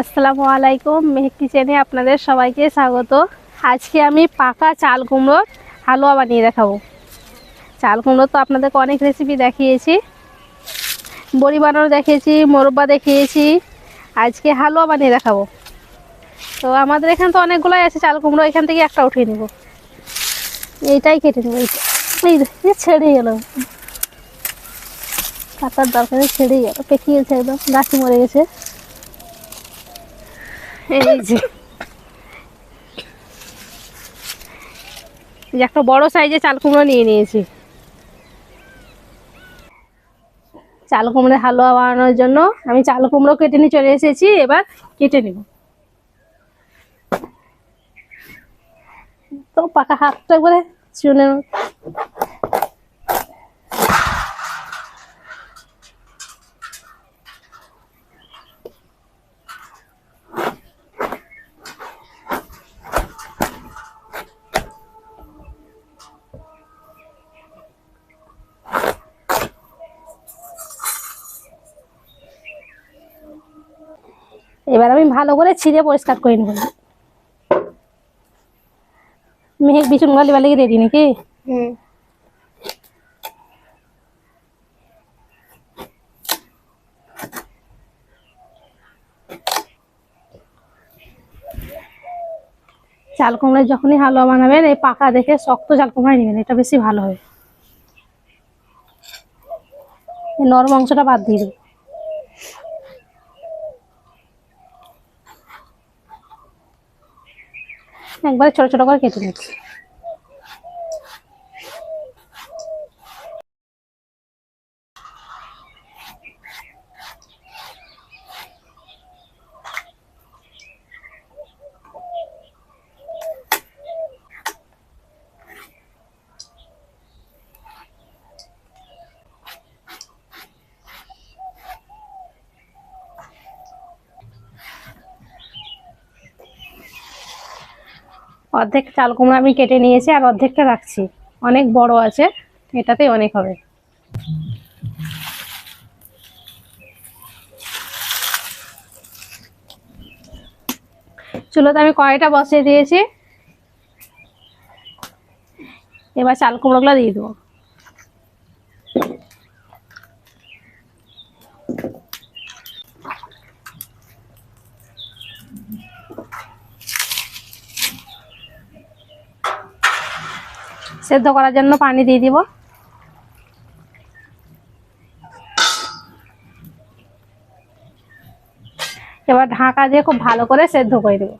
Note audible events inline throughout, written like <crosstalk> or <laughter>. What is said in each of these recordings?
আসসালামু আলাইকুম মেহেক কিচেনে আপনাদের সবাইকে স্বাগত। আজকে আমি পাকা চাল কুমড়োর হালুয়া বানিয়ে দেখাবো। চাল কুমড়ো তো আপনাদেরকে অনেক রেসিপি দেখিয়েছি। বড়ি বানানো দেখিয়েছি, মোরব্বা দেখিয়েছি, আজকে হালুয়া বানিয়ে দেখাবো। তো আমাদের এখানে তো অনেকগুলোই আছে চাল কুমড়ো, এখান থেকে একটা উঠিয়ে নেব। এইটাই কেটে নেব, এই ছেড়ে গেল। কাটার দরকারে ছেড়ে গেল পেকিয়েছে একদম, গাছি মরে গেছে। এই যে। একটা বড় সাইজে চাল কুমড়ো নিয়ে নিয়েছি। চাল কুমড়োর হালুয়া বানানোর জন্য আমি চাল কুমড়ো কেটে নিয়ে চলে এসেছি, এবার কেটে নিব। তো পাকা হাতটা করে চুনে এবার আমি ভালো করে ছিঁড়ে পরিষ্কার করে নেব। মেহেক বিছুন গালি বালি রেডি নাকি? হুম। চাল কুমড়ো যখনই হালুয়া বানাবেন এই পাকা দেখে শক্ত চাল কুমড়াই নেবেন এটা বেশি ভালো হবে। নরম অংশটা বাদ দিয়ে দেবেন একবারে ছোট ছোট করে কেটে নিচ্ছি। অর্ধেক চাল কুমড়া আমি কেটে নিয়েছি আর অর্ধেকটা রাখছি। অনেক বড় আছে, এটাতেই অনেক হবে। চুলোতে আমি কড়াইটা বসিয়ে দিয়েছি। এবার চাল কুমড়োগুলো দিয়ে দেবো। সেদ্ধ করার জন্য পানি দিয়ে দিব। এবার ঢাকা দিয়ে খুব ভালো করে সেদ্ধ করে দেব।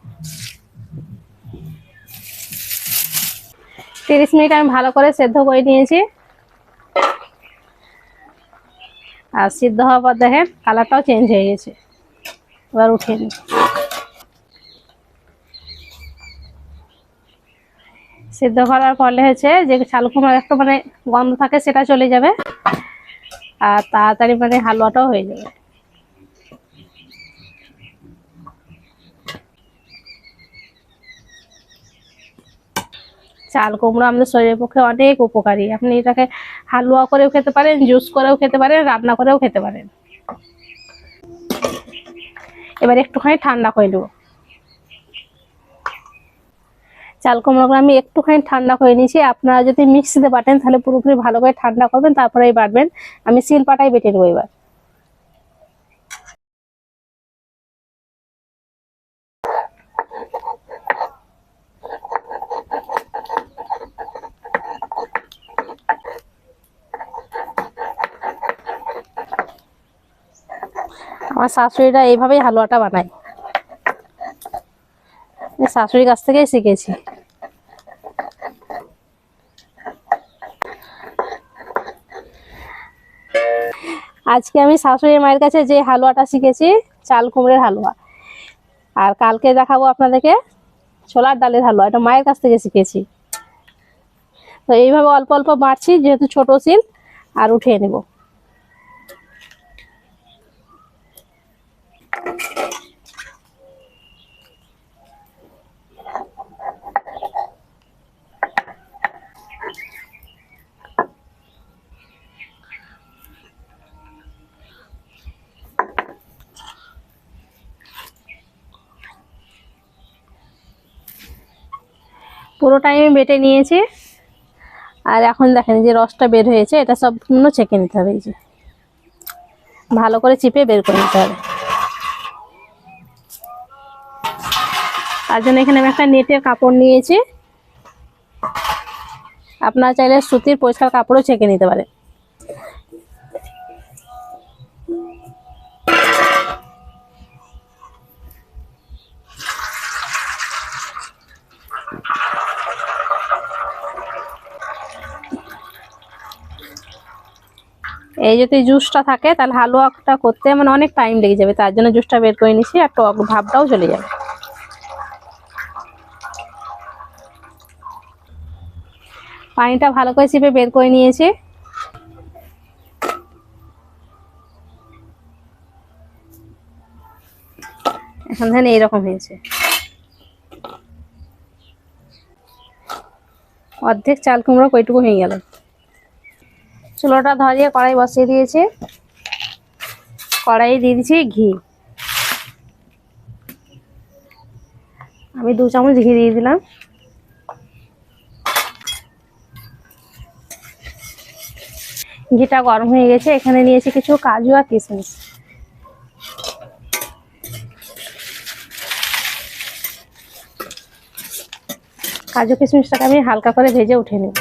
তিরিশ মিনিট আমি ভালো করে সেদ্ধ করে নিয়েছি। আর সিদ্ধ হওয়ার পর দেখেন কালারটাও চেঞ্জ হয়ে গেছে। এবার উঠিয়ে নিই। সিদ্ধ করার ফলে হয়েছে যে চাল কুমড়ার একটা মানে গন্ধ থাকে, সেটা চলে যাবে। আর তাড়াতাড়ি মানে হালুয়াটাও হয়ে যাবে। চাল কুমড়ো আমাদের শরীরের পক্ষে অনেক উপকারী। আপনি এটাকে হালুয়া করেও খেতে পারেন, জুস করেও খেতে পারেন, রান্না করেও খেতে পারেন। এবার একটুখানি ঠান্ডা করে নেব। চাল কুমড়োগুলো আমি একটুখানি ঠান্ডা করে নিয়েছি। আপনারা যদি মিক্সিতে বাটেন তাহলে পুরোপুরি ভালো করে ঠান্ডা করবেন, তারপরেই বাটবেন আমি শিল পাটাই বেটে নেব এবার। আমার শাশুড়িরা এইভাবেই হালুয়াটা বানায়। শাশুড়ির কাছ থেকেই শিখেছি। আজকে আমি শাশুড়ি মায়ের কাছে যে হালুয়াটা শিখেছি, চাল কুমড়ের হালুয়া। আর কালকে দেখাবো আপনাদেরকে ছোলার ডালের হালুয়া, এটা মায়ের কাছ থেকে শিখেছি। তো এইভাবে অল্প অল্প মারছি যেহেতু ছোট শিল, আর উঠিয়ে নেব। পুরোটাই টাইমে বেটে নিয়েছি। আর এখন দেখেন যে রসটা বের হয়েছে, এটা সম্পূর্ণ ছেঁকে নিতে হবে এই যে। ভালো করে চিপে বের করে নিতে হবে। তার জন্য এখানে আমি একটা নেটের কাপড় নিয়েছি। আপনারা চাইলে সুতির পরিষ্কার কাপড়ও ছেঁকে নিতে পারে এই যদি জুসটা থাকে, তাহলে হালুয়াটা করতে মানে অনেক টাইম লেগে যাবে, তার জন্য জুসটা বের করে নিছি, আর টক ভাবটাও চলে যাবে। পানিটা ভালো করে চিপে বের করে নিয়েছি। এখন ধান এইরকম হয়েছে। অর্ধেক চাল কুমড়ো কইটুকু হয়ে গেল। চুলোটা ধরিয়ে কড়াই বসিয়ে দিয়েছি। কড়াই দিয়ে দিচ্ছি ঘি। আমি দু চামচ ঘি দিয়ে দিলাম। ঘিটা গরম হয়ে গেছে, এখানে নিয়েছি কিছু কাজু আর কিশমিশ। কাজু কিশমিশটাকে আমি হালকা করে ভেজে উঠে নেব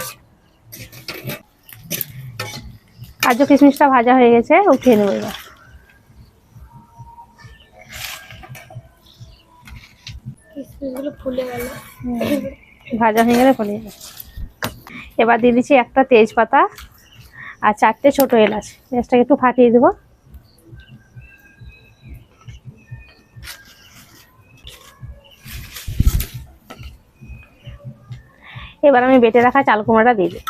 কাজু কিশমিশটা ভাজা হয়ে গেছে উঠিয়ে নেব এবার। ফুলে ভাজা হয়ে গেলে ফোনে এবার দিয়ে দিচ্ছি একটা তেজপাতা আর চারটে ছোট এলাচ। এলাচটাকে একটু ফাটিয়ে দেবো। এবার আমি বেটে রাখা চাল কুমড়াটা দিয়ে দিই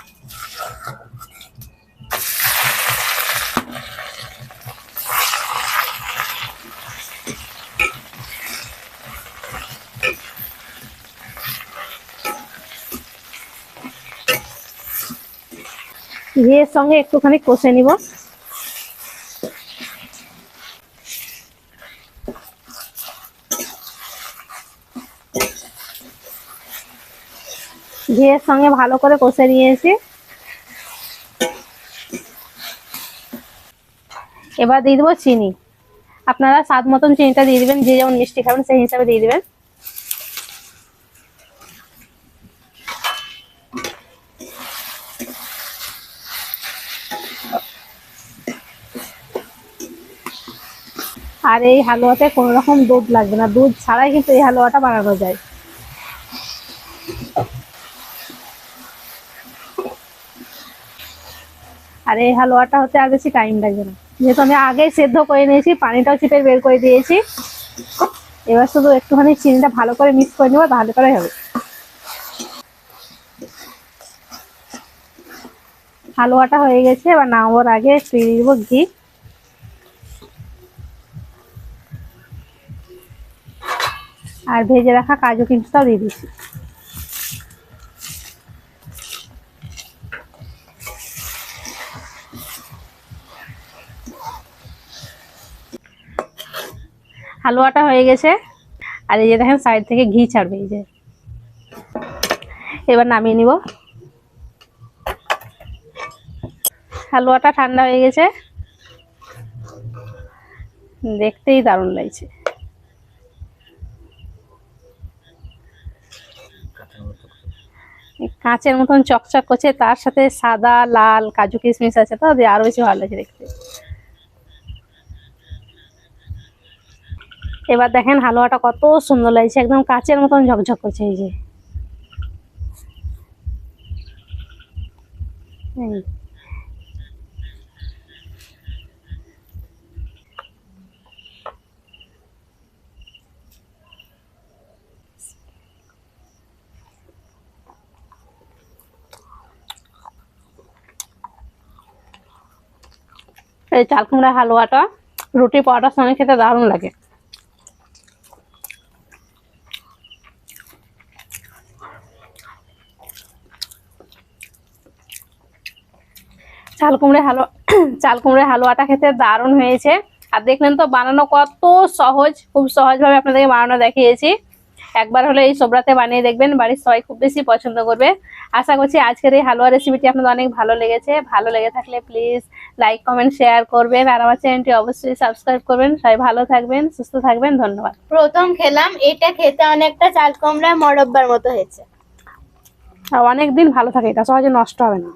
ঘিয়ের সঙ্গে একটুখানি কষে নিব। ঘিয়ের সঙ্গে ভালো করে কষে নিয়েছি। এবার দিয়ে দেবো চিনি। আপনারা স্বাদ মতন চিনিটা দিয়ে দেবেন, যে যেমন মিষ্টি খাবেন সেই হিসাবে দিয়ে দিবেন। আর এই হালুয়াতে কোনো রকম দুধ লাগবে না। দুধ ছাড়াই কিন্তু এই হালুয়াটা বানানো যায়। আর এই হালুয়াটা হতে আর বেশি টাইম লাগবে না যেহেতু আমি আগেই সেদ্ধ করে নিয়েছি, পানিটাও চিপে বের করে দিয়েছি। এবার শুধু একটুখানি চিনিটা ভালো করে মিক্স করে নেব, তাহলে করে হবে। হালুয়াটা হয়ে গেছে, এবার নামাবার আগে দিয়ে দিব ঘি। আর ভেজে রাখা কাজু কিশমিশটাও দিয়ে দিচ্ছি। হালুয়াটা হয়ে গেছে। আর এই যে দেখেন, সাইড থেকে ঘি ছাড়বে এই যে। এবার নামিয়ে নিব। হালুয়াটা ঠান্ডা হয়ে গেছে। দেখতেই দারুণ লাগছে। কাঁচের মতন চকচক করছে, তার সাথে সাদা, লাল, কাজু কিশমিশ আছে তো আরও বেশি ভালো লাগছে দেখতে। এবার দেখেন হালুয়াটা কত সুন্দর লাগছে, একদম কাঁচের মতন ঝকঝক করছে এই যে। এই। চাল কুমড়া হালুয়াটা রুটি পরোটার সঙ্গে খেতে দারুণ লাগে চাল কুমড়ে, হালুয়া, <clears throat> চাল কুমড়ে হালুয়াটা খেতে দারুণ হয়েছে আর দেখলেন তো বানানো কত সহজ, খুব সহজভাবে আপনাদেরকে বানানো দেখিয়েছি একবার হলে এই সোবরাতে বানিয়ে দেখবেন বাড়ির সবাই খুব বেশি পছন্দ করবে। আশা করছি আজকের এই হালুয়া রেসিপিটি আপনাদের অনেক ভালো লেগেছে। ভালো লেগে থাকলে প্লিজ লাইক কমেন্ট শেয়ার করবেন। আর আমার চ্যানেলটি অবশ্যই সাবস্ক্রাইব করবেন। সবাই ভালো থাকবেন সুস্থ থাকবেন। ধন্যবাদ। প্রথম খেলাম এটা খেতে অনেকটা চাল কুমড়া মরব্বার মতো হয়েছে। আর অনেক দিন ভালো থাকে এটা সহজে নষ্ট হবে না।